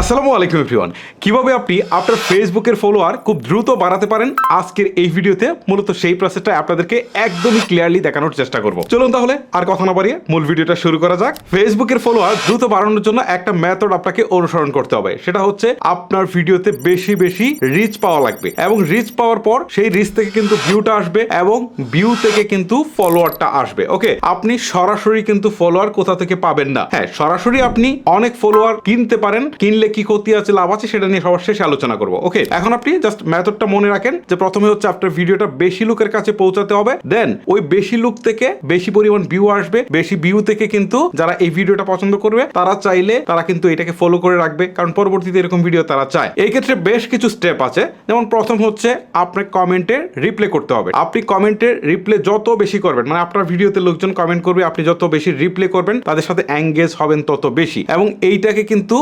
আসসালামু আলাইকুম এভরিওয়ান। কীভাবে আপনি আপনার ফেসবুকের ফলোয়ার খুব দ্রুত বাড়াতে পারেন? আজকের এই ভিডিওতে মূলত সেই প্রসেসটা আপনাদেরকে একদমই ক্লিয়ারলি দেখানোর চেষ্টা করব। চলুন তাহলে আর কথা না বাড়িয়ে মূল ভিডিওটা শুরু করা যাক। ফেসবুকের ফলোয়ার দ্রুত বাড়ানোর জন্য একটা মেথড আপনাকে অনুসরণ করতে হবে। সেটা হচ্ছে আপনার ভিডিওতে বেশি বেশি রিচ পাওয়া লাগবে এবং রিচ পাওয়ার পর সেই রিচ থেকে কিন্তু ভিউটা আসবে এবং ভিউ থেকে কিন্তু ফলোয়ারটা আসবে। ওকে আপনি সরাসরি কিন্তু ফলোয়ার কোথা থেকে পাবেন না? হ্যাঁ সরাসরি আপনি অনেক ফলোয়ার কিনতে পারেন, কিনলে কি ক্ষতি আছে, লাভ আছে, সেটা নিয়ে সবার শেষে আলোচনা করব। ওকে এখন আপনি জাস্ট মেথডটা মনে রাখেন যে প্রথমে হচ্ছে আপনার ভিডিওটা বেশি লোকের কাছে পৌঁছাতে হবে দেন ওই বেশি লোক থেকে বেশি পরিমাণ ভিউ আসবে, বেশি ভিউ থেকে কিন্তু যারা এই ভিডিওটা পছন্দ করবে, তারা চাইলে তারা কিন্তু এটাকে ফলো করে রাখবে, কারণ পরবর্তীতে এরকম ভিডিও তারা চায়। এই ক্ষেত্রে বেশ কিছু স্টেপ আছে, যেমন প্রথম হচ্ছে আপনার কমেন্টে রিপ্লে করতে হবে। আপনি কমেন্টের রিপ্লে যত বেশি করবেন মানে আপনার ভিডিওতে লোকজন কমেন্ট করবে, আপনি যত বেশি রিপ্লে করবেন, তাদের সাথে এঙ্গেজ হবেন তত বেশি। এবং এইটাকে কিন্তু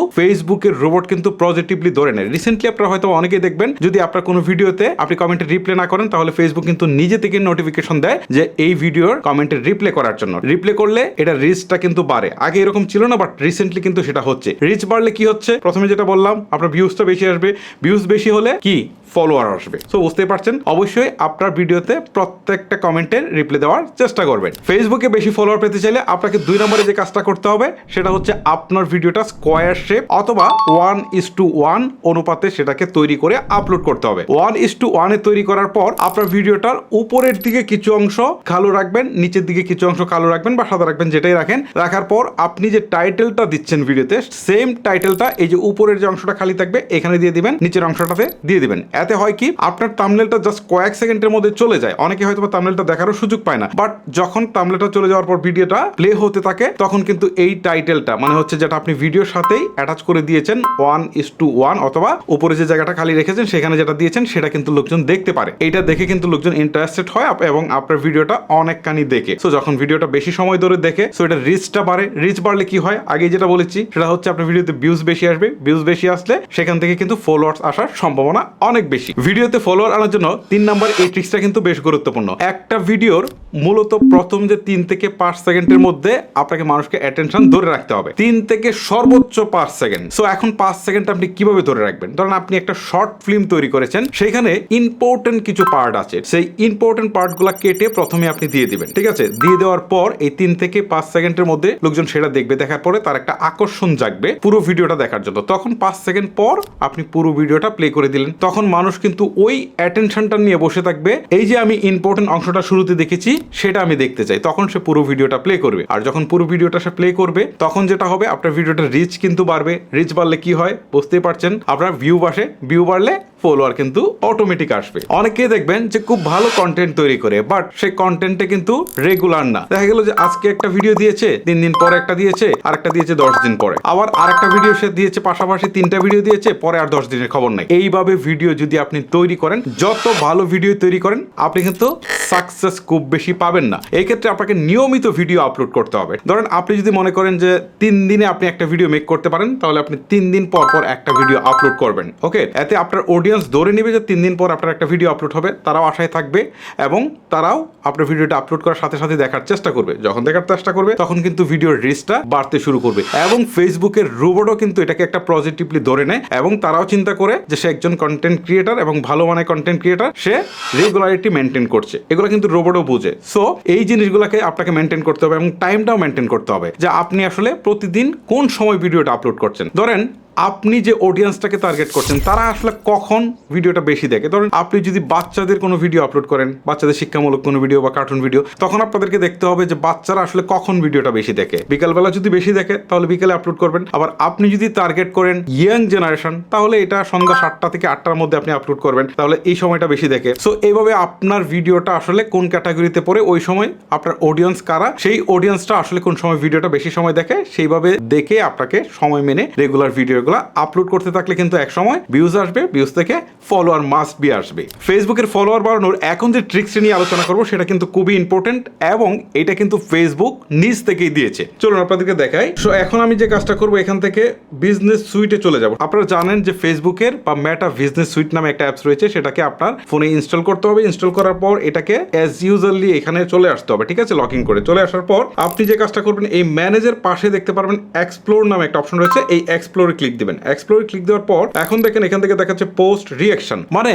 ফেসবুকের রোবট কিন্তু পজিটিভলি ধরে নেয়। রিসেন্টলি আপনারা হয়তো অনেকেই দেখবেন, যদি আপনার কোনো ভিডিওতে আপনি কমেন্টে রিপ্লে না করেন, তাহলে ফেসবুক কিন্তু নিজে থেকে নোটিফিকেশন দেয় যে এই ভিডিওর কমেন্টে রিপ্লে করার জন্য। রিপ্লে করলে এটা রিচটা কিন্তু বাড়ে। আগে এরকম ছিল না বাট রিসেন্টলি কিন্তু সেটা হচ্ছে। রিচ বাড়লে কি হচ্ছে? প্রথমে যেটা বললাম, আপনার ভিউজটা বেশি আসবে। ভিউজ বেশি হলে কি? ফলোয়ার আসবে। সো বুঝতেই পারছেন? অবশ্যই আপনার ভিডিওতে প্রত্যেকটা কমেন্টের রিপ্লাই দেওয়ার চেষ্টা করবেন। ফেসবুকে বেশি ফলোয়ার পেতে চাইলে আপনাকে দুই নম্বরে যে কাজটা করতে হবে, সেটা হচ্ছে আপনার ভিডিওটা স্কোয়ার শেপ অথবা ওয়ান ইস টু ওয়ান অনুপাতে সেটাকে তৈরি করে আপলোড করতে হবে। ওয়ান ইস টু ওয়ানে তৈরি করার পর আপনার ভিডিওটার উপরের দিকে কিছু অংশ কালো রাখবেন, নিচের দিকে কিছু অংশ কালো রাখবেন বা সাদা রাখবেন, যেটাই রাখেন। রাখার পর আপনি যে টাইটেলটা দিচ্ছেন ভিডিওতে সেম টাইটেলটা এই যে উপরের যে অংশটা খালি থাকবে, এখানে দিয়ে দিবেন, নিচের অংশটাতে দিয়ে দিবেন। এতে হয় কি, আপনার তামলেলটা জাস্ট কয়েক সেকেন্ডের মধ্যে চলে যায়। অনেকে হয়তো তামলেলটা দেখারও সুযোগ পায় না। বাট যখন তামলেলটা চলে যাওয়ার পর ভিডিওটা প্লে হতে থাকে, তখন কিন্তু এই টাইটেলটা মানে হচ্ছে যেটা আপনি ভিডিওর সাথেই অ্যাটাচ করে দিয়েছেন ওয়ান ইস টু ওয়ান অথবা উপরে যে জায়গাটা খালি রেখেছেন, সেখানে যেটা দিয়েছেন, সেটা কিন্তু লোকজন দেখতে পারে। এইটা দেখে কিন্তু লোকজন ইন্টারেস্টেড হয় এবং আপনার ভিডিওটা অনেকখানি দেখে। সো যখন ভিডিওটা বেশি সময় ধরে দেখে সো এটা রিচটা বাড়ে। রিচ বাড়লে কি হয়? আগে যেটা বলেছি, সেটা হচ্ছে আপনার ভিডিওতে ভিউজ বেশি আসবে। ভিউজ বেশি আসলে সেখান থেকে কিন্তু ফলোয়ার্স আসার সম্ভাবনা অনেক বেশি। ভিডিওতে ফলোয়ার আনার জন্য তিন নাম্বার এই ট্রিক্সটা কিন্তু বেশ গুরুত্বপূর্ণ। একটা ভিডিওর মূলত প্রথম যে তিন থেকে পাঁচ সেকেন্ডের মধ্যে আপনাকে মানুষকে অ্যাটেনশন ধরে রাখতে হবে। তিন থেকে সর্বোচ্চ পাঁচ সেকেন্ড। সো এখন পাঁচ সেকেন্ড আপনি কীভাবে ধরে রাখবেন? ধরেন আপনি একটা শর্ট ফিল্ম তৈরি করেছেন সেখানে ইম্পর্টেন্ট কিছু পার্ট আছে। সেই ইম্পর্টেন্ট পার্টগুলো কেটে প্রথমে আপনি দিয়ে দিবেন, ঠিক আছে? দিয়ে দেওয়ার পর এই তিন থেকে পাঁচ সেকেন্ডের মধ্যে লোকজন সেটা দেখবে, দেখার পরে তার একটা আকর্ষণ জাগবে পুরো ভিডিওটা দেখার জন্য। তখন পাঁচ সেকেন্ড পর আপনি পুরো ভিডিওটা প্লে করে দিলেন। তখন মানুষ কিন্তু ওই অ্যাটেনশনটা নিয়ে বসে থাকবে। এই যে আমি ইম্পর্টেন্ট অংশটা শুরুতে দেখেছি, সেটা আমি দেখতে চাই। তখন সে পুরো ভিডিওটা প্লে করবে। আর যখন পুরো ভিডিওটা সে প্লে করবে, তখন যেটা হবে, আপনার ভিডিওটা রিচ কিন্তু বাড়বে। রিচ বাড়লে কি হয়? বুঝতেই পারছেন? আপনার ভিউ বাসে ভিউ বাড়লে ফলোয়ার কিন্তু অটোমেটিক আসবে। অনেকেই দেখবেন যে খুব ভালো কন্টেন্ট তৈরি করে বাট সেই কন্টেন্টে কিন্তু রেগুলার না। দেখা গেল যে আজকে একটা ভিডিও দিয়েছে, তিন দিন পরে একটা দিয়েছে আর একটা দিয়েছে দশ দিন পরে। আবার আরেকটা ভিডিও সে দিয়েছে, পাশাপাশি তিনটা ভিডিও দিয়েছে, পরে আর দশ দিনের খবর নাই। এইভাবে ভিডিও যদি আপনি তৈরি করেন, যত ভালো ভিডিও তৈরি করেন, আপনি কিন্তু সাকসেস খুব বেশি পাবেন না। এই ক্ষেত্রে আপনাকে নিয়মিত ভিডিও আপলোড করতে হবে। ধরেন আপনি যদি মনে করেন যে তিন দিনে আপনি একটা ভিডিও মেক করতে পারেন, তাহলে আপনি তিন দিন পর পর একটা ভিডিও আপলোড করবেন ওকে এতে আপনার অডিয়েন্স ধরে নেবে যে তিন দিন পর আপনার একটা ভিডিও আপলোড হবে, তারাও আশায় থাকবে এবং তারাও আপনার ভিডিওটা আপলোড করার সাথে সাথে দেখার চেষ্টা করবে। যখন দেখার চেষ্টা করবে, তখন কিন্তু ভিডিওর রিচটা বাড়তে শুরু করবে এবং ফেসবুকের রোবটও কিন্তু এটাকে একটা পজিটিভলি ধরে নেয় এবং তারাও চিন্তা করে যে সে একজন কন্টেন্ট ক্রিয়েটার এবং ভালো মানের কন্টেন্ট ক্রিয়েটার সে রেগুলারিটি মেনটেন করছে। এগুলো কিন্তু রোবটও বুঝে। সো এই জিনিসগুলোকে আপনাকে মেনটেন করতে হবে এবং টাইমটাও মেনটেন করতে হবে যে আপনি আসলে প্রতিদিন কোন সময় ভিডিওটা আপলোড করছেন। ধরেন আপনি যে অডিয়েন্সটাকে টার্গেট করছেন, তারা আসলে কখন ভিডিওটা বেশি দেখে? ধরেন, আপনি যদি বাচ্চাদের কোনো ভিডিও আপলোড করেন, বাচ্চাদের শিক্ষামূলক কোনো ভিডিও বা কার্টুন ভিডিও তখন আপনাদেরকে দেখতে হবে যে বাচ্চারা আসলে কখন ভিডিওটা বেশি দেখে। বিকালবেলা যদি বেশি দেখে, তাহলে বিকালে আপলোড করবেন। আবার আপনি যদি টার্গেট করেন ইয়াং জেনারেশন তাহলে এটা সন্ধ্যা সাতটা থেকে আটটার মধ্যে আপনি আপলোড করবেন। তাহলে এই সময়টা বেশি দেখে। সো এইভাবে আপনার ভিডিওটা আসলে কোন ক্যাটাগরিতে পড়ে, ওই সময় আপনার অডিয়েন্স কারা, সেই অডিয়েন্সটা আসলে কোন সময় ভিডিওটা বেশি সময় দেখে, সেইভাবে দেখে আপনাকে সময় মেনে রেগুলার ভিডিওগুলো আপলোড করতে থাকলে কিন্তু এক সময় ভিউজ আসবে ভিউজ থেকে ফলোয়ার মাস্ট বি আসবে। ফেসবুকের ফলোয়ার বাড়ানোর এখন যে ট্রিক্সটি নিয়ে আলোচনা করব, সেটা কিন্তু খুবই ইম্পর্টেন্ট এবং এটা কিন্তু ফেসবুক নিজ থেকেই দিয়েছে। চলুন আপনাদেরকে দেখাই। সো এখন আমি যে কাজটা করব, এখান থেকে বিজনেস সুইটে চলে যাব। আপনারা জানেন যে ফেসবুকের বা ম্যাটা বিজনেস সুইট নামে একটা অ্যাপস রয়েছে, সেটাকে আপনার ফোনে ইনস্টল করতে হবে। ইনস্টল করার পর এটাকে অ্যাজ ইউজারলি এখানে চলে আসতে হবে, ঠিক আছে? লগ ইন করে চলে আসার পর আপনি যে কাজটা করবেন, এই ম্যানেজের পাশে দেখতে পারবেন এক্সপ্লোর নামে একটা অপশন রয়েছে। এই এক্সপ্লোরে ক্লিক ক্লিক দেবেন। এক্সপ্লোরে ক্লিক দেওয়ার পর, এখন দেখেন এখান থেকে দেখাচ্ছে পোস্ট রিয়াকশন মানে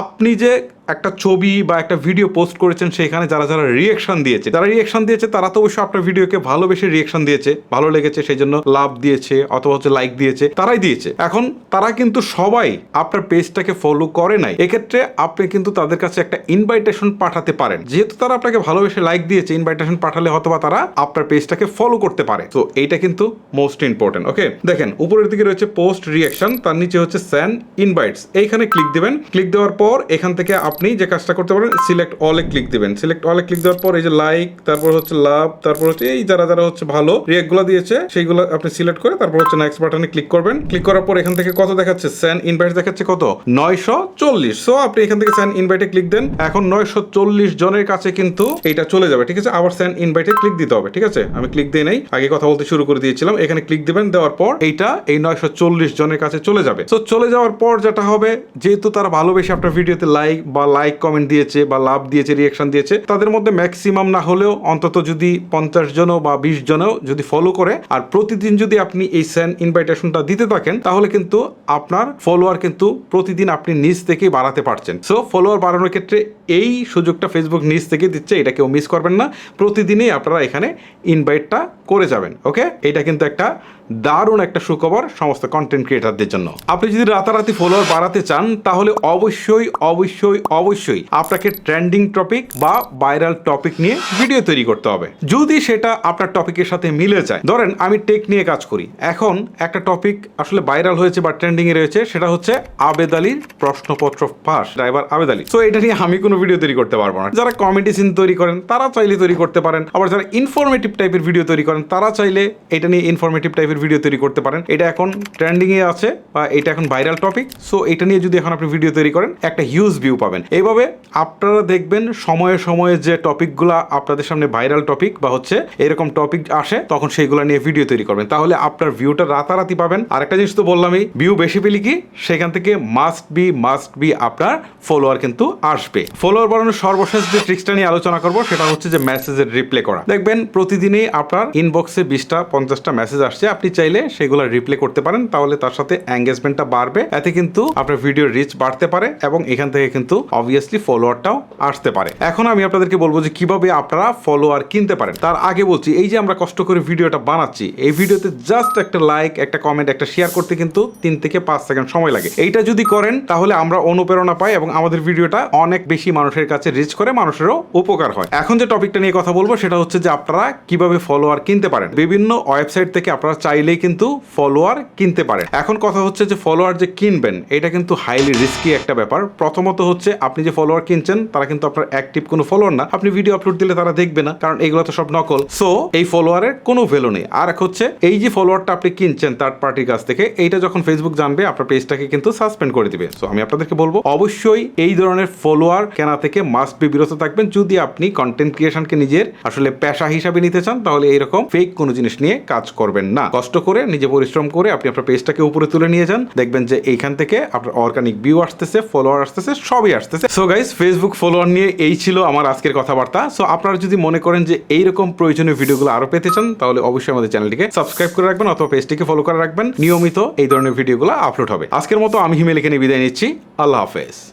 আপনি যে একটা ছবি বা একটা ভিডিও পোস্ট করেছেন, সেখানে যারা যারা রিয়েকশন দিয়েছে, যারা রিয়েকশন দিয়েছে, তারা তো অবশ্যই আপনার ভিডিওকে ভালোবেসে রিয়েকশন দিয়েছে, ভালো লেগেছে, সেই জন্য লাভ দিয়েছে, অথবা হচ্ছে লাইক দিয়েছে, তারাই দিয়েছে। এখন তারা কিন্তু সবাই আপনার পেজটাকে ফলো করে নাই। এক্ষেত্রে আপনি কিন্তু তাদের কাছে একটা ইনভাইটেশন পাঠাতে পারেন। যেহেতু তারা আপনাকে ভালোবেসে লাইক দিয়েছে ইনভাইটেশন পাঠালে হয়তোবা তারা আপনার পেজটাকে ফলো করতে পারে। তো এইটা কিন্তু মোস্ট ইম্পর্টেন্ট ওকে দেখেন, উপরের দিকে রয়েছে পোস্ট রিয়েকশন তার নিচে হচ্ছে স্যান ইনভাইটস এইখানে ক্লিক দেবেন। ক্লিক দেওয়ার পর এখান থেকে আপনি যে কাজটা করতে পারেন সিলেক্ট অলে ক্লিক দিবেন। সিলেক্ট অলে ক্লিক দেওয়ার পর এই যে লাইক তারপর হচ্ছে লাভ তারপর হচ্ছে এই যারা যারা হচ্ছে ভালো রিয়াক্টগুলো দিয়েছে, সেইগুলো আপনি সিলেক্ট করে তারপর হচ্ছে নেক্সট বাটনে ক্লিক করবেন। ক্লিক করার পর এখান থেকে কত দেখাচ্ছে? স্যান ইনভাইট দেখাচ্ছে কত? নয়শো চল্লিশ। সো আপনি এখান থেকে স্যান ইনভাইটে ক্লিক দেন। এখন নয়শো চল্লিশ জনের কাছে কিন্তু এটা চলে যাবে, ঠিক আছে? আবার স্যান ইনভাইটে ক্লিক দিতে হবে, ঠিক আছে? আমি ক্লিক দিয়ে নেই, আগে কথা বলতে শুরু করে দিয়েছিলাম। এখানে ক্লিক দিবেন, দেওয়ার পর এইটা এই নয়শো চল্লিশ জনের কাছে চলে যাবে। তো চলে যাওয়ার পর যেটা হবে, যেহেতু তারা ভালোবেসে আপনার ভিডিওতে লাইক বা লাইক কমেন্ট দিয়েছে বা লাভ দিয়েছে রিয়াকশন দিয়েছে, তাদের মধ্যে ম্যাক্সিমাম না হলেও অন্তত যদি পঞ্চাশ জনও বা বিশ জনও যদি ফলো করে, আর প্রতিদিন যদি আপনি এই স্যান ইনভাইটেশনটা দিতে থাকেন, তাহলে কিন্তু আপনার ফলোয়ার কিন্তু প্রতিদিন আপনি নিজ থেকেই বাড়াতে পারছেন। সো ফলোয়ার বাড়ানোর ক্ষেত্রে এই সুযোগটা ফেসবুক নিজ থেকে দিচ্ছে, এটা কেউ মিস করবেন না। প্রতিদিনই আপনারা এখানে ইনভাইটটা করে যাবেন ওকে এটা কিন্তু একটা দারুণ একটা সুখবর সমস্ত কন্টেন্ট ক্রিয়েটারদের জন্য। আপনি যদি রাতারাতি ফলোয়ার বাড়াতে চান, তাহলে অবশ্যই অবশ্যই অবশ্যই আপনাকে ট্রেন্ডিং টপিক বা ভাইরাল টপিক নিয়ে ভিডিও তৈরি করতে হবে। যদি সেটা আপনার টপিকের সাথে মিলে যায়, ধরেন আমি টেক নিয়ে কাজ করি, এখন একটা টপিক আসলে ভাইরাল হয়েছে বা ট্রেন্ডিং এ রয়েছে, সেটা হচ্ছে আবেদ আলীর প্রশ্নপত্র ফাঁস ড্রাইভার আবেদ আলী। তো এটা নিয়ে আমি কোনো ভিডিও তৈরি করতে পারব না। যারা কমেডি সিন তৈরি করেন, তারা চাইলে তৈরি করতে পারেন। আবার যারা ইনফরমেটিভ টাইপের ভিডিও তৈরি করেন, তারা চাইলে এটা নিয়ে ইনফরমেটিভ টাইপের ভিডিও তৈরি করতে পারেন। এটা এখন ট্রেন্ডিং এ আছে বা এটা এখন ভাইরাল টপিক সো এটা নিয়ে যদি এখন আপনি ভিডিও তৈরি করেন, একটা হিউজ ভিউ পাবেন। এইভাবে আপনারা দেখবেন সময়ে সময়ে যে টপিকগুলা আপনাদের সামনে ভাইরাল টপিক বা হচ্ছে এরকম টপিক আসে, তখন সেইগুলো নিয়ে ভিডিও তৈরি করবেন। তাহলে আপনার ভিউটা রাতারাতি পাবেন। আর একটা জিনিস তো বললামই ভিউ বেশি পেলে কি সেখান থেকে মাস্ট বি মাস্ট বি আপনার ফলোয়ার কিন্তু আসবে। ফলোয়ার বাড়ানোর সর্বশেষ যে ট্রিক্সটা নিয়ে আলোচনা করব, সেটা হচ্ছে যে মেসেজের রিপ্লে করা। দেখবেন প্রতিদিনই আপনার ইনবক্সে বিশটা, পঞ্চাশটা মেসেজ আসছে। আপনি চাইলে সেগুলো রিপ্লে করতে পারেন, তাহলে তার সাথে এঙ্গেজমেন্টটা বাড়বে। এতে কিন্তু আপনার ভিডিও রিচ বাড়তে পারে এবং এখান থেকে কিন্তু অবভিয়াসলি ফলোয়ারটাও আসতে পারে। এখন আমি আপনাদেরকে বলব যে কীভাবে আপনারা ফলোয়ার কিনতে পারেন। তার আগে বলছি, এই যে আমরা কষ্ট করে ভিডিওটা বানাচ্ছি, এই ভিডিওতে জাস্ট একটা লাইক একটা কমেন্ট একটা শেয়ার করতে কিন্তু তিন থেকে পাঁচ সেকেন্ড সময় লাগে। এইটা যদি করেন, তাহলে আমরা অনুপ্রেরণা পাই এবং আমাদের ভিডিওটা অনেক বেশি মানুষের কাছে রিচ করে, মানুষেরও উপকার হয়। এখন যে টপিকটা নিয়ে কথা বলব, সেটা হচ্ছে যে আপনারা কীভাবে ফলোয়ার কিনতে পারেন। বিভিন্ন ওয়েবসাইট থেকে আপনারা চাইলেই কিন্তু ফলোয়ার কিনতে পারেন। এখন কথা হচ্ছে যে ফলোয়ার যে কিনবেন, এটা কিন্তু হাইলি রিস্কি একটা ব্যাপার। প্রথমত হচ্ছে আপনি যে ফলোয়ার কিনছেন, তারা কিন্তু আপনার অ্যাক্টিভ কোনো ফলোয়ার না। আপনি ভিডিও আপলোড দিলে তারা দেখবে না, কারণ এগুলো তো সব নকল। সো এই ফলোয়ারের কোনো ভ্যালু নেই। আর এক হচ্ছে, এই যে ফলোয়ারটা আপনি কিনছেন থার্ড পার্টির কাছ থেকে, এইটা যখন ফেসবুক জানবে, আপনার পেজটাকে কিন্তু সাসপেন্ড করে দিবে। সো আমি আপনাদেরকে বলব, অবশ্যই এই ধরনের ফলোয়ার কেনা থেকে মাস্ট বি বিরত থাকবেন। যদি আপনি কন্টেন্ট ক্রিয়েশনকে নিজের আসলে পেশা হিসাবে নিতে চান, তাহলে এইরকম ফেক কোনো জিনিস নিয়ে কাজ করবেন না। কষ্ট করে, নিজে পরিশ্রম করে আপনি আপনার পেজটাকে উপরে তুলে নিয়ে যান। দেখবেন যে এইখান থেকে আপনার অর্গানিক ভিউ আসতেছে ফলোয়ার আসতেছে, সবই আসতেছে। সো গাইস ফেসবুক ফলোয়ার নিয়ে এই ছিল আমার আজকের কথাবার্তা। সো আপনারা যদি মনে করেন যে এইরকম প্রয়োজনীয় ভিডিওগুলো আরও পেতে চান, তাহলে অবশ্যই আমাদের চ্যানেলটিকে সাবস্ক্রাইব করে রাখবেন অথবা পেজটিকে ফলো করে রাখবেন। নিয়মিত এই ধরনের ভিডিওগুলো আপলোড হবে। আজকের মতো আমি হিমেল এখানে বিদায় নিচ্ছি। আল্লাহ হাফেজ।